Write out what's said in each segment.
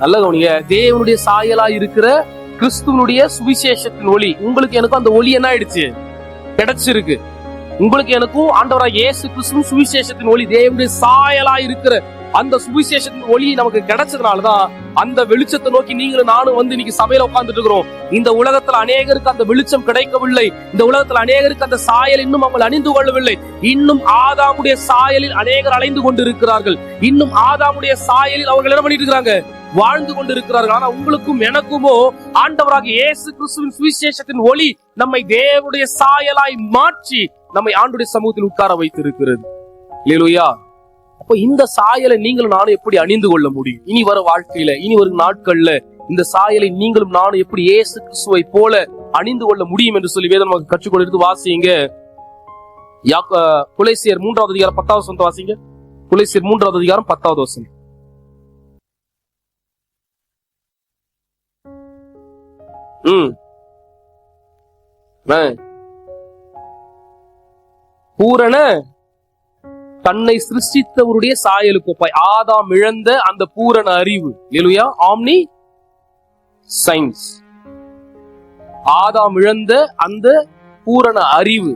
நல்ல கவனிங்க. தேவனுடைய சாயலா இருக்கிற கிறிஸ்துவனுடைய சுவிசேஷத்தின் ஒளி. உங்களுக்கு எனக்கும் அந்த ஒளி என்ன ஆயிடுச்சு? கிடைச்சிருக்கு. உங்களுக்கு எனக்கும் ஆண்டவராக இயேசு கிறிஸ்து சுவிசேஷத்தின் ஒளி தேவனுடைய சாயலா இருக்கிற அந்த சுவிசேஷத்தின் ஒளி நமக்கு கிடைச்சதுனாலதான் அந்த வெளிச்சத்தை நோக்கி நீங்களும் நானும் வந்து இன்னைக்கு சபையில உட்கார்ந்துட்டு இருக்கிறோம் இந்த உலகத்துல அநேகருக்கு அந்த வெளிச்சம் கிடைக்கவில்லை. இந்த உலகத்துல அநேகருக்கு அந்த சாயல் இன்னும் அவங்கள் அணிந்து கொள்ளவில்லை. இன்னும் ஆதாமுடைய சாயலில் அநேகர் அலைந்து கொண்டிருக்கிறார்கள். இன்னும் ஆதாமுடைய சாயலில் அவர்கள் என்ன பண்ணிட்டு இருக்கிறாங்க? வாழ்ந்து கொண்டிருக்கிறார்கள். ஆனா உங்களுக்கும் எனக்குமோ ஆண்டவராக இயேசு கிறிஸ்துவின் சுவிசேஷத்தின் ஒளி நம்மை தேவனுடைய சாயலாய் மாற்றி நம்மை ஆண்டுடைய சமூகத்தில் உட்கார வைத்திருக்கிறது. இல்லையா அப்ப இந்த சாயலை நீங்களும் நானும் எப்படி அணிந்து கொள்ள முடியும்? இனி வர வாழ்க்கையில இனி வரும் நாட்கள்ல இந்த சாயலை நீங்களும் நானும் எப்படி இயேசு கிறிஸ்துவை போல அணிந்து கொள்ள முடியும் என்று சொல்லி வேதம் நமக்கு கற்றுக் வாசிங்க. யாக்க- குலேசியர் மூன்றாவது அதிகாரம் பத்தாவது வசனத்தை வாசிங்க. குலேசியர் மூன்றாவது அதிகாரம் பத்தாவது வசனம். ம். பூரண தன்னை சிருஷ்டித்தவருடைய சாயலுக்கு கோப்பாய். ஆதாம் இழந்த அந்த பூரண அறிவு. இல்லையா? ஆம்னி சயின்ஸ் ஆதாம் இழந்த அந்த பூரண அறிவு.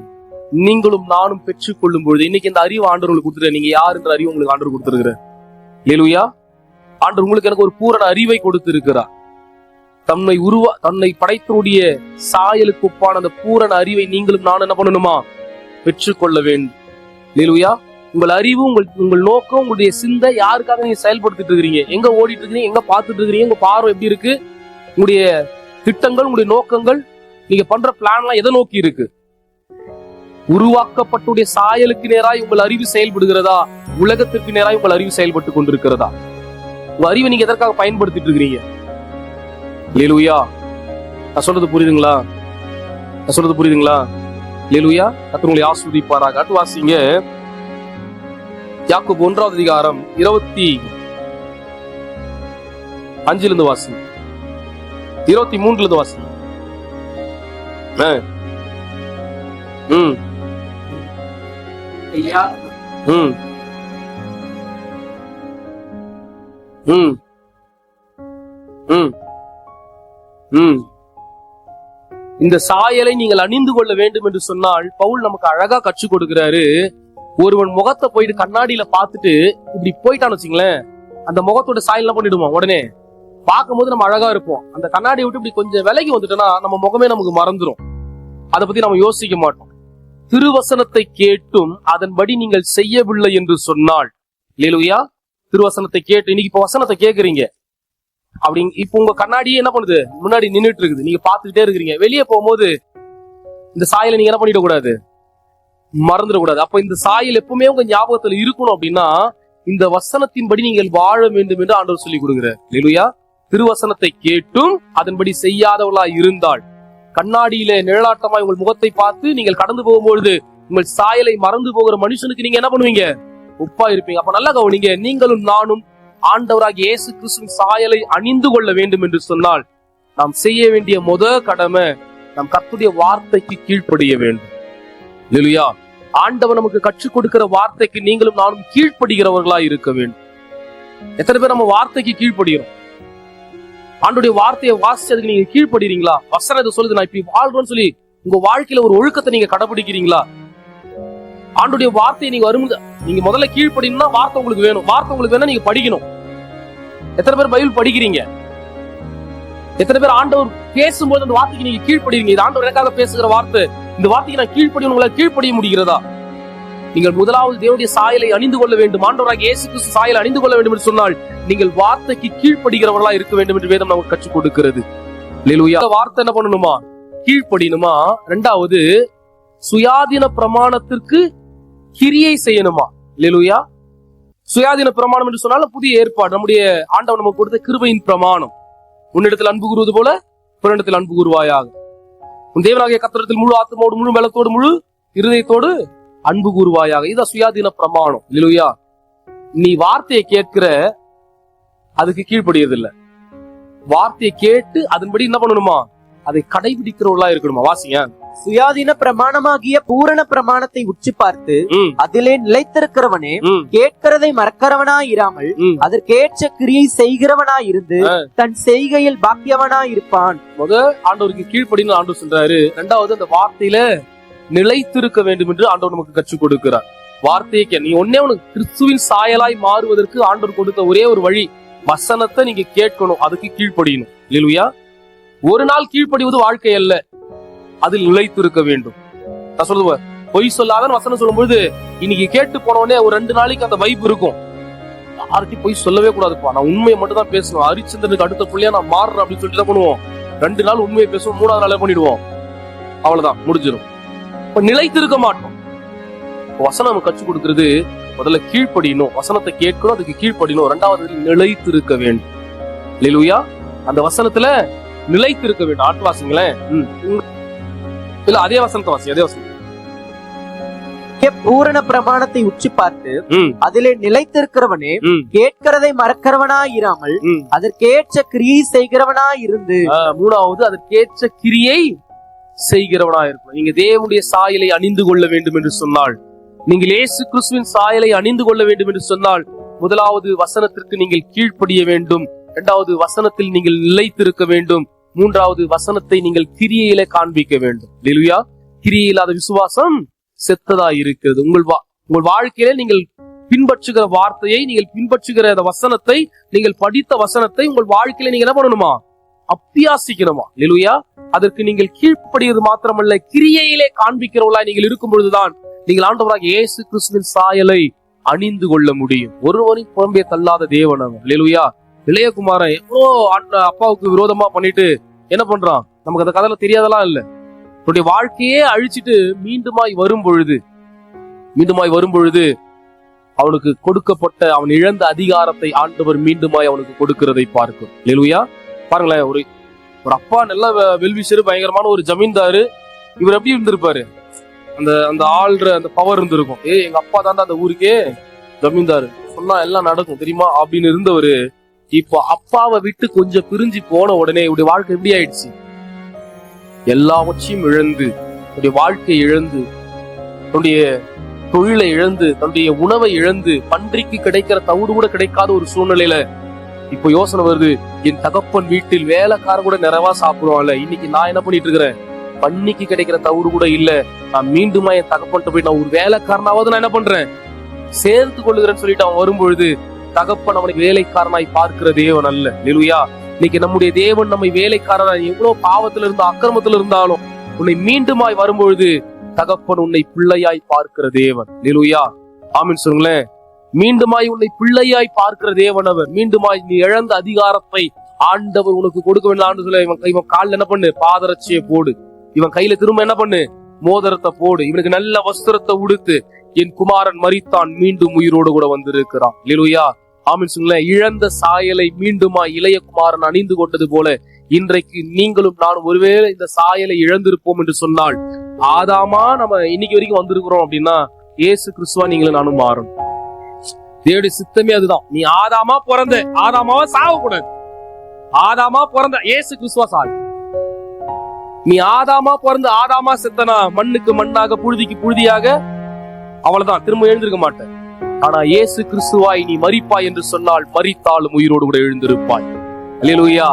நீங்களும் நானும் பெற்றுக் கொள்ளும் பொழுது இன்னைக்கு இந்த அறிவு ஆண்டவர்களுக்கு கொடுத்துருக்க நீங்க யாருன்ற அறிவு உங்களுக்கு ஆண்டவர் கொடுத்திருக்கிற லேலுயா ஆண்டவர் உங்களுக்கு எனக்கு ஒரு பூரண அறிவை கொடுத்திருக்கிறார். தன்னை உருவா தன்னை படைத்தனுடைய சாயலுக்கு ஒப்பான அந்த பூரண அறிவை நீங்களும் நான் என்ன பண்ணணுமா? பெற்றுக்கொள்ள வேண்டும். லேலுயா உங்கள் அறிவு உங்கள் உங்கள் நோக்கம் உங்களுடைய சிந்தை யாருக்காக நீங்க செயல்படுத்திட்டு இருக்கிறீங்க? எங்க ஓடிட்டு இருக்கிறீங்க? எங்க பார்த்துட்டு இருக்கிறீங்க? உங்க பார்வை எப்படி இருக்கு? உங்களுடைய திட்டங்கள் உங்களுடைய நோக்கங்கள் நீங்க பண்ற பிளான்லாம் எதை நோக்கி இருக்கு? உருவாக்கப்பட்டுடைய சாயலுக்கு நேராய் உங்கள் அறிவு செயல்படுகிறதா? உலகத்திற்கு நேராய் உங்கள் அறிவு செயல்பட்டு கொண்டிருக்கிறதா? உங்க அறிவை நீங்க எதற்காக பயன்படுத்திட்டு இருக்கிறீங்க? லேலுயா நான் சொல்றது புரியுதுங்களா? நான் சொல்றது புரியுதுங்களா? லேலுயா கத்து உங்களை ஆஸ்வதிப்பாராக. அடுத்து வாசிங்க. யாக்கோபு ஒன்றாவது அதிகாரம் இருபத்தி அஞ்சுல இருந்து வாசி இருபத்தி மூன்றுல இருந்து வாசி ம். ம். ம். ம். இந்த சாயலை நீங்கள் அணிந்து கொள்ள வேண்டும் என்று சொன்னால் பவுல் நமக்கு அழகா கற்றுக் கொடுக்கிறாரு. ஒருவன் முகத்தை போயிட்டு கண்ணாடியில பார்த்துட்டு இப்படி போயிட்டான்னு வச்சுங்களேன் அந்த முகத்தோட சாயல் என்ன பண்ணிடுவோம் உடனே. பார்க்கும்போது நம்ம அழகா இருப்போம். அந்த கண்ணாடியை விட்டு இப்படி கொஞ்சம் விலகி வந்துட்டோம்னா நம்ம முகமே நமக்கு மறந்துரும். அதை பத்தி நம்ம யோசிக்க மாட்டோம். திருவசனத்தை கேட்டும் அதன்படி நீங்கள் செய்யவில்லை என்று சொன்னால். லேலுயா திருவசனத்தை கேட்டு இன்னைக்கு இப்ப வசனத்தை கேக்குறீங்க அப்படி இப்ப உங்க கண்ணாடியே என்ன பண்ணுது? முன்னாடி நின்னுட்டு இருக்குது நீங்க பாத்துக்கிட்டே இருக்கிறீங்க. வெளியே போகும்போது இந்த சாயலை நீங்க என்ன பண்ணிடக்கூடாது? மறந்துடக்கூடாது. அப்ப இந்த சாயல் எப்பவுமே உங்க ஞாபகத்துல இருக்கணும் அப்படின்னா இந்த வசனத்தின்படி நீங்கள் வாழ வேண்டும் என்று ஆண்டவர் சொல்லி கொடுக்கிறார். இல்லையா திருவசனத்தை கேட்டும் அதன்படி செய்யாதவளா இருந்தால். கண்ணாடியில நிழலாட்டமாய் உங்கள் முகத்தை பார்த்து நீங்கள் கடந்து போகும்பொழுது உங்கள் சாயலை மறந்து போகிற மனுஷனுக்கு நீங்க என்ன பண்ணுவீங்க? உப்பா இருப்பீங்க அப்ப நல்லா கவனிங்க நீங்களும் நானும் ஆண்டவராக இயேசு கிறிஸ்துவின் சாயலை அணிந்து கொள்ள வேண்டும் என்று சொன்னால் நாம் செய்ய வேண்டிய முத கடமை நம் கத்துடைய வார்த்தைக்கு கீழ்ப்படிய வேண்டும். இல்லையா ஆண்டவர் நமக்கு கற்றுக் கொடுக்கிற வார்த்தைக்கு நீங்களும் நானும் கீழ்ப்படுகிறவர்களா இருக்க வேண்டும். எத்தனை பேர் நம்ம வார்த்தைக்கு கீழ்ப்படுகிறோம்? ஆண்டுடைய வார்த்தையை வாசிச்சதுக்கு நீங்க கீழ்ப்படுறீங்களா வசனம் இதை சொல்லுது நான் இப்படி வாழ்றேன்னு சொல்லி உங்க வாழ்க்கையில ஒரு ஒழுக்கத்தை நீங்க கடைபிடிக்கிறீங்களா? ஆண்டுடைய வார்த்தையை நீங்க வரும் நீங்க முதல்ல கீழ்ப்படினா வார்த்தை உங்களுக்கு வேணும். வார்த்தை உங்களுக்கு வேணா நீங்க படிக்கணும். எத்தனை பேர் பைபிள் படிக்கிறீங்க? எத்தனை பேர் ஆண்டவர் பேசும்போது அந்த வார்த்தைக்கு நீங்க கீழ்ப்படுவீங்க? இது ஆண்டவர் எனக்காக பேசுகிற வார்த்தை. இந்த வார்த்தைக்கு நான் கீழ்ப்படி உங்களால் கீழ்ப்படிய முடிகிறதா? நீங்கள் முதலாவது தேவனுடைய சாயலை அணிந்து கொள்ள வேண்டும். ஆண்டவராக இயேசு கிறிஸ்து சாயலை அணிந்து கொள்ள வேண்டும் என்று சொன்னால் நீங்கள் வார்த்தைக்கு கீழ்ப்படுகிறவர்களா இருக்க வேண்டும் என்று வேதம் நமக்கு கற்றுக் கொடுக்கிறது. வார்த்தை என்ன பண்ணணுமா? கீழ்ப்படியணுமா? ரெண்டாவது சுயாதீன பிரமாணத்திற்கு கிரியை செய்யணுமா? லேலுயா சுயாதீன பிரமாணம் என்று சொன்னால் புதிய ஏற்பாடு நம்முடைய ஆண்டவர் நமக்கு கொடுத்த கிருபையின் பிரமாணம். உன்னிடத்தில் அன்பு கூறுவது போல பிறனிடத்தில் அன்பு கூறுவாயாக. உன் தேவனாகிய கத்திரத்தில் முழு ஆத்மோடு முழு பலத்தோடு முழு இருதயத்தோடு அன்பு கூறுவாயாக. இதான் சுயாதீன பிரமாணம். இல்லையா நீ வார்த்தையை கேட்கிற அதுக்கு கீழ்ப்படியறது வார்த்தையை கேட்டு அதன்படி என்ன பண்ணணுமா? அதை கடைபிடிக்கிறவர்களா இருக்கணுமா? வாசிங்க. சுயாதீன பிரமாணமாகிய பூரண பிரமாணத்தை உற்று பார்த்து அதிலே நிலைத்திருக்கிறவனே கேட்கிறதை மறக்கிறவனாயிராமல். அதற்கேற்ற கிரியை செய்கிறவனாயிருந்து தன் செய்கையில் பாக்கியவனாயிருப்பான். முத ஆண்டவருக்கு கீழ்ப்படின்னு ஆண்டவர் சொல்றாரு ரெண்டாவது அந்த வார்த்தையில நிலைத்திருக்க வேண்டும் என்று ஆண்டவர் நமக்கு கற்றுக் கொடுக்கிறார். வார்த்தையை கே- நீ ஒன்னே உனக்கு கிறிஸ்துவின் சாயலாய் மாறுவதற்கு ஆண்டவர் கொடுத்த ஒரே ஒரு வழி வசனத்தை நீங்க கேட்கணும் அதுக்கு கீழ்ப்படியணும். இல்லையா? ஒரு நாள் கீழ்ப்படிவது வாழ்க்கை அல்ல. அதில் நிலைத்திருக்க வேண்டும். நான் சொல்லுவேன் பொய் சொல்லாதன்னு வசனம் சொல்லும்போது இன்னைக்கு கேட்டு போனோடனே ஒரு ரெண்டு நாளைக்கு அந்த வைப் இருக்கும். யார்கிட்டையும் பொய் சொல்லவே கூடாதுப்பா. நான் உண்மையை மட்டும் தான் பேசுவேன் ஹரிச்சந்திரனுக்கு அடுத்த பிள்ளையா நான் மாறுறேன் அப்படின்னு சொல்லிட்டு தான் பண்ணுவோம். ரெண்டு நாள் உண்மையை பேசுவோம் மூணாவது நாளே பண்ணிடுவோம். அவ்வளவுதான் முடிஞ்சிடும் இப்ப நிலைத்திருக்க மாட்டோம். வசனம் கற்றுக் கொடுக்கறது முதல்ல கீழ்ப்படியணும். வசனத்தை கேட்கணும் அதுக்கு கீழ்ப்படியணும். ரெண்டாவது நிலைத்திருக்க வேண்டும். இல்லையா அந்த வசனத்துல நிலைத்திருக்க வேண்டும். ஆட்டு வாசிங்களேன் இல்ல அதே வசனத்தை வாசி அதே வசனம் பூரண பிரமாணத்தை உற்று பார்த்து அதிலே நிலைத்திருக்கிறவனே கேட்கிறதை மறக்கிறவனாயிராமல் ம். அதற்கேற்ற கிரியை செய்கிறவனாயிருந்து ஆ, மூணாவது அதற்கேற்ற கிரியை செய்கிறவனா இருக்கணும் நீங்க தேவனுடைய சாயலை அணிந்து கொள்ள வேண்டும் என்று சொன்னால் நீங்கள் இயேசு கிறிஸ்துவின் சாயலை அணிந்து கொள்ள வேண்டும் என்று சொன்னால் முதலாவது வசனத்திற்கு நீங்கள் கீழ்ப்படிய வேண்டும் இரண்டாவது வசனத்தில் நீங்கள் நிலைத்திருக்க வேண்டும் மூன்றாவது வசனத்தை நீங்கள் கிரியையில காண்பிக்க வேண்டும். லெலுயா கிரியை இல்லாத விசுவாசம் செத்ததா இருக்கிறது. உங்கள் வா- உங்கள் வாழ்க்கையில நீங்கள் பின்பற்றுகிற வார்த்தையை நீங்கள் பின்பற்றுகிற அந்த வசனத்தை நீங்கள் படித்த வசனத்தை உங்கள் வாழ்க்கையில நீங்க என்ன பண்ணணுமா? அப்பியாசிக்கணுமா லெலுயா அதற்கு நீங்கள் கீழ்ப்படுவது மாத்திரமல்ல கிரியையிலே காண்பிக்கிறவர்களா நீங்கள் இருக்கும் பொழுதுதான் நீங்கள் ஆண்டவராக இயேசு கிறிஸ்துவின் சாயலை அணிந்து கொள்ள முடியும். ஒருவரின் புறம்பே தள்ளாத தேவன் அவர். லெலுயா இளையகுமாரன் எவ்வளோ அப்பாவுக்கு விரோதமா பண்ணிட்டு என்ன பண்றான்? நமக்கு அந்த கதையில தெரியாதெல்லாம் இல்ல. அவருடைய வாழ்க்கையே அழிச்சிட்டு மீண்டுமாய் வரும் பொழுது மீண்டுமாய் வரும் பொழுது அவனுக்கு கொடுக்கப்பட்ட அவன் இழந்த அதிகாரத்தை ஆண்டவர் மீண்டுமாய் அவனுக்கு கொடுக்கிறதை பார்க்கும். லெலுயா பாருங்களேன் ஒரு ஒரு அப்பா நல்ல வெ- பயங்கரமான ஒரு ஜமீன்தாரு. இவர் எப்படி இருந்திருப்பாரு? அந்த அந்த ஆள்ற அந்த பவர் இருந்திருக்கும். ஏய் எங்க அப்பா தாண்டா அந்த ஊருக்கே? ஜமீன்தாரு. சொன்னா எல்லாம் நடக்கும் தெரியுமா? அப்படின்னு இருந்தவரு இப்போ அப்பாவை விட்டு கொஞ்சம் பிரிஞ்சு போன உடனே இவருடைய வாழ்க்கை எப்படி ஆயிடுச்சு? எல்லாவற்றையும் இழந்து தன்னுடைய வாழ்க்கை இழந்து தன்னுடைய தொழிலை இழந்து தன்னுடைய உணவை இழந்து பன்றிக்கு கிடைக்கிற தவிடு கூட கிடைக்காத ஒரு சூழ்நிலையில இப்போ யோசனை வருது என் தகப்பன் வீட்டில் வேலைக்கார கூட நிறைவா சாப்பிடுவாங்கல்ல இன்னைக்கு நான் என்ன பண்ணிட்டு இருக்கிறேன்? பன்னிக்கு கிடைக்கிற தவிடு கூட இல்ல நான் மீண்டுமா என் தகப்பன்ட்ட போய் நான் ஒரு வேலைக்காரனாவது நான் என்ன பண்றேன்? சேர்த்து கொள்ளுகிறேன்னு சொல்லிட்டு அவன் வரும்பொழுது தகப்பன் அவனை வேலைக்காரனாய் பார்க்கிற தேவன் அல்ல. நிலுயா இன்னைக்கு நம்முடைய தேவன் நம்மை வேலைக்காரனாய் எவ்வளவு பாவத்துல இருந்த அக்கிரமத்துல இருந்தாலும் உன்னை மீண்டுமாய் வரும்பொழுது தகப்பன் உன்னை பிள்ளையாய் பார்க்கிற தேவன். நிலுயா ஆமின் சொல்லுங்களேன். மீண்டுமாய் உன்னை பிள்ளையாய் பார்க்கிற தேவன் அவர். மீண்டுமாய் நீ இழந்த அதிகாரத்தை ஆண்டவர் உனக்கு கொடுக்க வேண்டிய சொல்ல இவன் இவன் கால்ல என்ன பண்ணு? பாதரட்சியை போடு. இவன் கையில திரும்ப என்ன பண்ணு? மோதிரத்தை போடு. இவனுக்கு நல்ல வஸ்திரத்தை உடுத்து என் குமாரன் மறித்தான் மீண்டும் உயிரோடு கூட வந்திருக்கிறான். லிலுயா ஆமின் சொல்லுங்களேன் இழந்த சாயலை மீண்டுமா இளைய குமாரன் அணிந்து கொண்டது போல இன்றைக்கு நீங்களும் நானும் ஒருவேளை இந்த சாயலை இழந்திருப்போம் என்று சொன்னால் ஆதாமா நம்ம இன்னைக்கு வரைக்கும் வந்திருக்கிறோம் அப்படின்னா ஏசு கிறிஸ்துவா நீங்களும் நானும் மாறும் தேவடைய சித்தமே அதுதான். நீ ஆதாமா பிறந்த ஆதாமாவா சாகக்கூடாது ஆதாமா பிறந்த இயேசு கிறிஸ்துவா சாகு நீ ஆதாமா பிறந்து ஆதாமா செத்தனா மண்ணுக்கு மண்ணாக புழுதிக்கு புழுதியாக அவ்வளவுதான் திரும்ப எழுந்திருக்க மாட்டேன். ஆனா இயேசு கிறிஸ்துவாய் நீ மறிப்பாய் என்று சொன்னால் மறித்தாலும் உயிரோடு கூட எழுந்திருப்பாய். அல்லேலூயா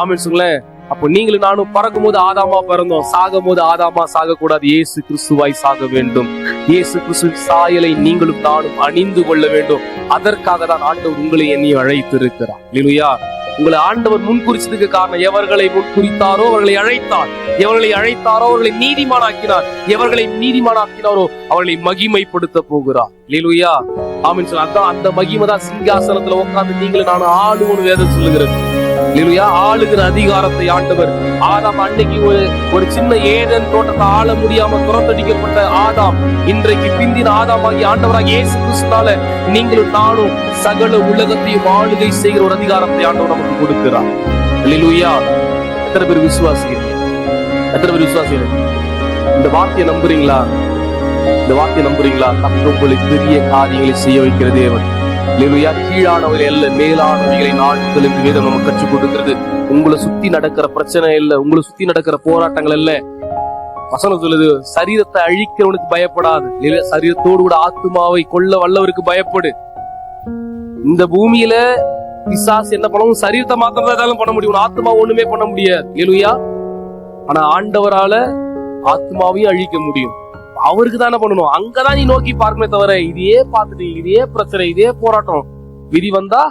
ஆமென் சொல்லேன் அப்போ நீங்களும் நானும் பறக்கும் போது ஆதாமா பிறந்தோம். சாகும் போது ஆதாமா சாக கூடாது இயேசு கிறிஸ்துவாய் சாக வேண்டும். இயேசு கிறிஸ்து சாயலை நீங்களும் நானும் அணிந்து கொள்ள வேண்டும். அதற்காக தான் ஆண்டவர் உங்களை என்னையும் அழைத்திருக்கிறார். இல்லையா உங்களை ஆண்டவர் முன்குறிச்சதுக்கு காரணம் எவர்களை முன்குறித்தாரோ அவர்களை அழைத்தார். எவர்களை அழைத்தாரோ அவர்களை நீதிமானாக்கினார். எவர்களை நீதிமானாக்கினாரோ அவர்களை மகிமைப்படுத்த போகிறார். லேலுயா ஆமின். சொல்ல அதான் அந்த மகிமை தான் சிங்காசனத்துல உட்கார்ந்து நீங்களும் நானும் ஆளுவோம் வேதம் சொல்லுகிறது. இல்லையா ஆளுகிற அதிகாரத்தை ஆண்டவர் ஆதாம் அன்னைக்கு ஒரு ஒரு சின்ன ஏதன் தோட்டத்தை ஆள முடியாம துரத்தடிக்கப்பட்ட ஆதாம். இன்றைக்கு பிந்தின ஆதாமாகி ஆண்டவராக இயேசு கிறிஸ்துனால நீங்களும் நானும் சகல உலகத்தையும் ஆளுகை செய்கிற ஒரு அதிகாரத்தை ஆண்டவர் நமக்கு கொடுக்கிறார். இல்லையா எத்தனை பேர் விசுவாசிகள் எத்தனை பேர் விசுவாசிகள் இந்த வார்த்தையை நம்புறீங்களா? இந்த வார்த்தையை நம்புறீங்களா? தப்பு உங்களுக்கு பெரிய காரியங்களை செய்ய வைக்கிற தேவன். அல்லேலூயா கீழானவரை அல்ல மேலானவைகளை நாட்கள் என்று வேதம் நமக்கு கற்றுக் கொடுக்கிறது. உங்களை சுத்தி நடக்கிற பிரச்சனை இல்ல உங்களை சுத்தி நடக்கிற போராட்டங்கள் இல்ல. வசனம் சொல்லுது சரீரத்தை அழிக்கிறவனுக்கு பயப்படாது. சரீரத்தோடு கூட ஆத்மாவை கொல்ல வல்லவருக்கு பயப்படு. இந்த பூமியில பிசாசு என்ன பண்ணவும் சரீரத்தை மாத்திரதான் பண்ண முடியும். ஆத்மா ஒண்ணுமே பண்ண முடியாது. இல்லையா ஆனா ஆண்டவரால ஆத்மாவையும் அழிக்க முடியும். அவருக்கு தானே பண்ணணும். அங்கதான் நீ நோக்கி பார்க்கமே தவிர இதையே பார்த்துட்டு இதே பிரச்சனை இதே போராட்டம். விதி வந்தா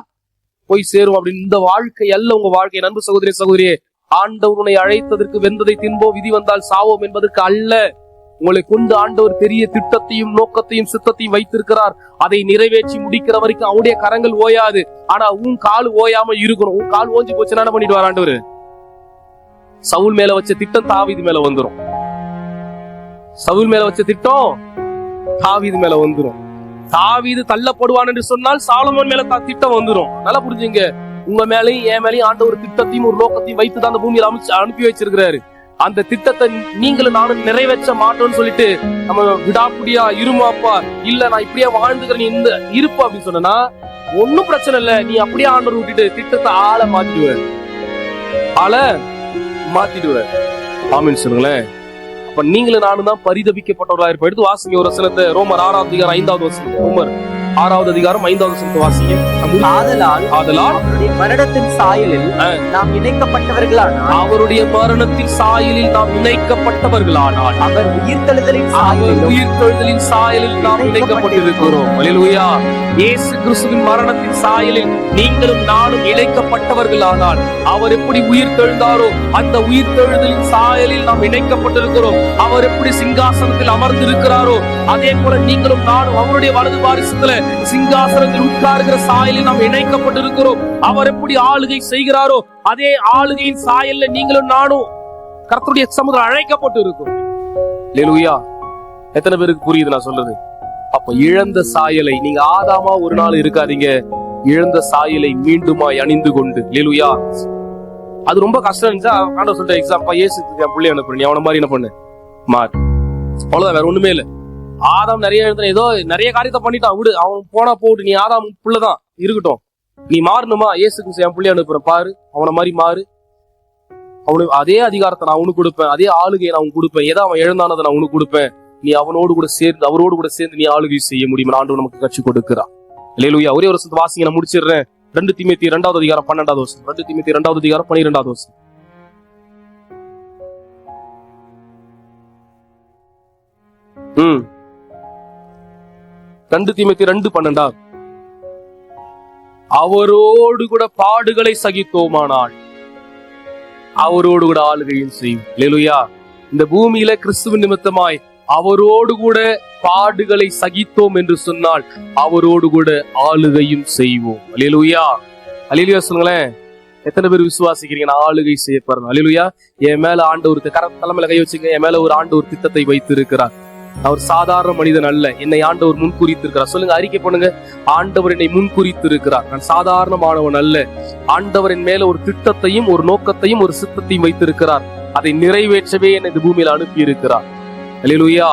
போய் சேரும் அப்படின்னு. இந்த வாழ்க்கை அல்ல உங்க வாழ்க்கை. நண்பு சகோதரி சகோதரியே ஆண்டவர் உன்னை அழைத்ததற்கு வெந்ததை தின்போம் விதி வந்தால் சாவோம் என்பதற்கு அல்ல. உங்களை கொண்டு ஆண்டவர் பெரிய திட்டத்தையும் நோக்கத்தையும் சித்தத்தையும் வைத்திருக்கிறார். அதை நிறைவேற்றி முடிக்கிற வரைக்கும் அவனுடைய கரங்கள் ஓயாது. ஆனா உன் கால் ஓயாம இருக்கணும். உன் கால் ஓஞ்சி போச்சுன்னா என்ன பண்ணிட்டு ஆண்டவர்? சவுல் மேல வச்ச திட்டம் தாவிது மேல வந்துரும். சவுல் மேல வச்ச திட்டம் தாவீது மேல வந்துரும். தாவீது தள்ளப்படுவான் என்று சொன்னால் சாலமோன் மேல திட்டம் வந்துரும். நல்லா புரிஞ்சுங்க. உங்க மேலயும் என் மேலயும் ஒரு திட்டத்தையும் ஒரு நோக்கத்தையும் வைத்து தான் அந்த பூமியில அமைச்சு அனுப்பி வச்சிருக்கிறாரு. அந்த திட்டத்தை நீங்களும் நானும் நிறைவேற்ற மாட்டோம்னு சொல்லிட்டு நம்ம விடாப்புடியா இருமாப்பா இல்ல நான் இப்படியே வாழ்ந்துக்கிறேன் நீ இந்த இருப்பா அப்படின்னு சொன்னா ஒண்ணும் பிரச்சனை இல்ல. நீ அப்படியே ஆண்டவர் விட்டுட்டு திட்டத்தை ஆளை மாத்திடுவ. ஆளை மாத்திடுவ. ஆமின்னு சொல்லுங்களேன். அப்ப நீங்களும் நானும் தான் பரிதபிக்கப்பட்டவர்களா இருப்போம் எடுத்து வாசிங்க ஒரு வசனத்தை. ரோமர் ஆறாவது ஐந்தாவது வசனம். ரோமர் ஆறாவது அதிகாரம் ஐந்தாவது வசனத்தை வாசிங்க ஆதலால் ஆதலால் அவருடைய மரணத்தின் சாயலில். நாம் இணைக்கப்பட்டவர்களானால் அவருடைய மரணத்தின் சாயலில் நாம் இணைக்கப்பட்டவர்களானால் அவர் உயிர்த்தெழுதலின் அவர் உயிர்த்தெழுதலின் சாயலில் நாம் இணைக்கப்பட்டிருக்கிறோம். அல்லேலூயா இயேசு கிறிஸ்துவின் மரணத்தின் சாயலில் நீங்களும் நானும் இணைக்கப்பட்டவர்களானால் அவர் எப்படி உயிர்த்தெழுந்தாரோ அந்த உயிர்த்தெழுதலின் சாயலில் நாம் இணைக்கப்பட்டிருக்கிறோம். அவர் எப்படி சிங்காசனத்தில் அமர்ந்திருக்கிறாரோ அதே போல நீங்களும் நானும் அவருடைய வலது வாரிசத்துல சிங்காசனத்தில் உட்காருகிற சாயலில் நாம் இணைக்கப்பட்டிருக்கிறோம். அவர் எப்படி ஆளுகை செய்கிறாரோ அதே ஆளுகையின் சாயல்ல நீங்களும் நானும் கர்த்தருடைய சமுதிரம் அழைக்கப்பட்டு இருக்கும் லேலுயா எத்தனை பேருக்கு புரியுது நான் சொல்றது? அப்ப இழந்த சாயலை நீங்க ஆதாமா ஒரு நாள் இருக்காதீங்க. இழந்த சாயலை மீண்டுமாய் அணிந்து கொண்டு லேலுயா அது ரொம்ப கஷ்டம் இருந்துச்சா? ஆண்டவர் சொல்லிட்ட எக்ஸாம் இயேசு என் பிள்ளை அனுப்புறேன் நீ அவன மாதிரி என்ன பண்ணு? மாறு. அவ்வளவுதான் வேற ஒண்ணுமே இல்ல. ஆதாம் நிறைய எழுதுன ஏதோ நிறைய காரியத்தை பண்ணிட்டான் விடு. அவன் போனா போட்டு நீ ஆதாம் புள்ளதான். இருக்கட்டும். நீ மாறணுமா? ஏசுக்கு என் பிள்ளை அனுப்புறேன். பாரு அவனை மாதிரி மாறு. அவனுக்கு அதே அதிகாரத்தை நான் உனக்கு கொடுப்பேன். அதே ஆளுகையை நான் உனக்கு கொடுப்பேன். ஏதோ அவன் எழுந்தானதை நான் உனக்கு கொடுப்பேன். நீ அவனோடு கூட சேர்ந்து அவரோடு கூட சேர்ந்து நீ ஆளுகை செய்ய முடியும் ஆண்டு நமக்கு கட்சி கொடுக்கிறான் இல்லையா ஒரே ஒரு வருஷத்து வாசிங்க நான் முடிச்சிடுறேன். ரெண்டு திமித்தி இரண்டாவது அதிகாரம் பன்னெண்டாவது வருஷம் ரெண்டு திமித்தி இரண்டாவது அதிகாரம் பன்னிரெண்டாவது வருஷம் ம். ரெண்டு தீமத்தி ரெண்டு பன்னெண்டா? அவரோடு கூட பாடுகளை சகித்தோமானால் அவரோடு கூட ஆளுகையும் செய்யும். லெலுயா இந்த பூமியில கிறிஸ்துவ நிமித்தமாய் அவரோடு கூட பாடுகளை சகித்தோம் என்று சொன்னால் அவரோடு கூட ஆளுகையும் செய்வோம். அலிலுயா அலிலுயா சொல்லுங்களேன். எத்தனை பேர் விசுவாசிக்கிறீங்க? நான் ஆளுகை செய்ய பாருங்க அலிலுயா என் மேல ஆண்டவர் கர தலைமையில கை வச்சுங்க. என் மேல ஒரு ஆண்டவர் திட்டத்தை வைத்து இருக்கிறார் அவர் சாதாரண மனிதன் அல்ல. என்னை ஆண்டவர் முன்குறித்து இருக்கிறார் சொல்லுங்க அறிக்கை பண்ணுங்க ஆண்டவர் என்னை முன்குறித்து இருக்கிறார் நான் சாதாரணமானவன் அல்ல. ஆண்டவரின் மேல ஒரு திட்டத்தையும் ஒரு நோக்கத்தையும் ஒரு சித்தத்தையும் வைத்திருக்கிறார். அதை நிறைவேற்றவே என்னை இந்த பூமியில் அனுப்பி இருக்கிறார் அலிலுயா